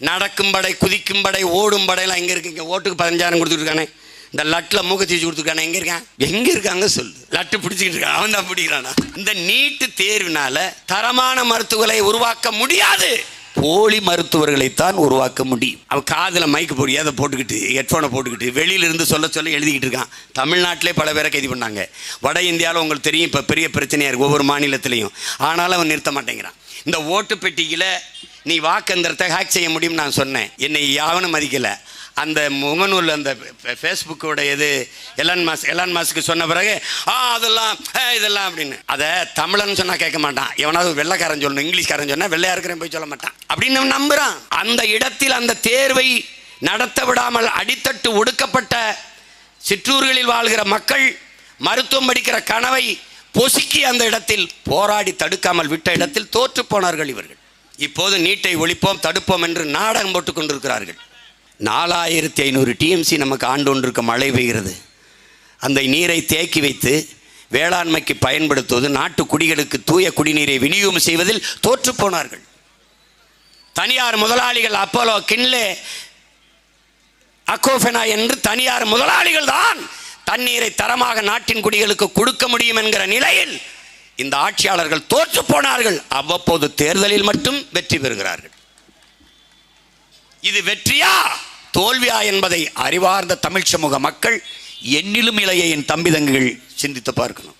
நடக்கும் படை குதிக்கும் படை ஓடும் படையெல்லாம் எங்கே இருக்கு? இங்கே ஓட்டுக்கு பதினஞ்சாயிரம் கொடுத்துருக்கானே இந்த லட்டில் மூக்கத்தீச்சு கொடுத்துருக்கானே எங்கே இருக்கான்? எங்கே இருக்காங்க சொல்லு. லட்டு பிடிச்சிக்கிட்டு இருக்கான். அவன் தான் பிடிக்கிறானா? இந்த நீட்டு தேர்வினால தரமான மருத்துவர்களை உருவாக்க முடியாது. போலி மருத்துவர்களைத்தான் உருவாக்க முடியும். அவன் காதில் மைக்கு போடி அதை போட்டுக்கிட்டு ஹெட்ஃபோனை போட்டுக்கிட்டு வெளியிலிருந்து சொல்ல சொல்ல எழுதிக்கிட்டு இருக்கான். தமிழ்நாட்டிலே பல பேரை கைது பண்ணாங்க. வட இந்தியாவில் உங்களுக்கு தெரியும் இப்போ பெரிய பிரச்சனையாக இருக்குது ஒவ்வொரு மாநிலத்திலையும். ஆனாலும் அவன் நிறுத்த மாட்டேங்கிறான். இந்த ஓட்டு பெட்டியில் நீ வாக்கந்திரத்தை ஹேக் செய்ய முடியும்னு நான் சொன்னேன். என்னை யாவனும் மதிக்கலை. அந்த முகநூல் அந்த ஃபேஸ்புக்கோட இது எலான் மாஸ் எலான் மாஸ்க்கு சொன்ன பிறகு ஆ அதெல்லாம் இதெல்லாம் அப்படின்னு. அதை தமிழன் சொன்னால் கேட்க மாட்டான். எவனாவது வெள்ளைக்காரன் சொல்லணும் இங்கிலீஷ்காரன் சொன்னால் வெள்ளையா இருக்கிறேன் போய் சொல்ல மாட்டான். அப்படின்னு நம்புகிறான் அந்த இடத்தில் அந்த தேர்வை நடத்த விடாமல் அடித்தட்டு ஒடுக்கப்பட்ட சிற்றூர்களில் வாழ்கிற மக்கள் மருத்துவம் படிக்கிற கனவை பொசுக்கி அந்த இடத்தில் போராடி தடுக்காமல் விட்ட இடத்தில் தோற்று போனார்கள் இவர்கள். இப்போது நீட்டை ஒழிப்போம் தடுப்போம் என்று நாடகம் போட்டு கொண்டிருக்கிறார்கள் நாலாயிரத்தி ஐநூறு டிஎம்சி நமக்கு ஆண்டு ஒன்றுக்கு மழை பெய்கிறது. அந்த நீரை தேக்கி வைத்து வேளாண்மைக்கு பயன்படுத்துவது நாட்டு குடிகளுக்கு தூய குடிநீரை விநியோகம் செய்வதில் தோற்று போனார்கள். தனியார் முதலாளிகள் அப்போலோ கின்லே அக்கோஃபெனா என்று தனியார் முதலாளிகள் தான் தண்ணீரை தரமாக நாட்டின் குடிகளுக்கு கொடுக்க முடியும் என்கிற நிலையில் இந்த ஆட்சியாளர்கள் தோற்று போனார்கள். அவ்வப்போது தேர்தலில் மட்டும் வெற்றி பெறுகிறார்கள். இது வெற்றியா? தோல்வியா என்பதை அறிவார்ந்த தமிழ் சமூக மக்கள் எண்ணிலும் இளைய என் தம்பிதங்குகள் சிந்தித்து பார்க்கணும்.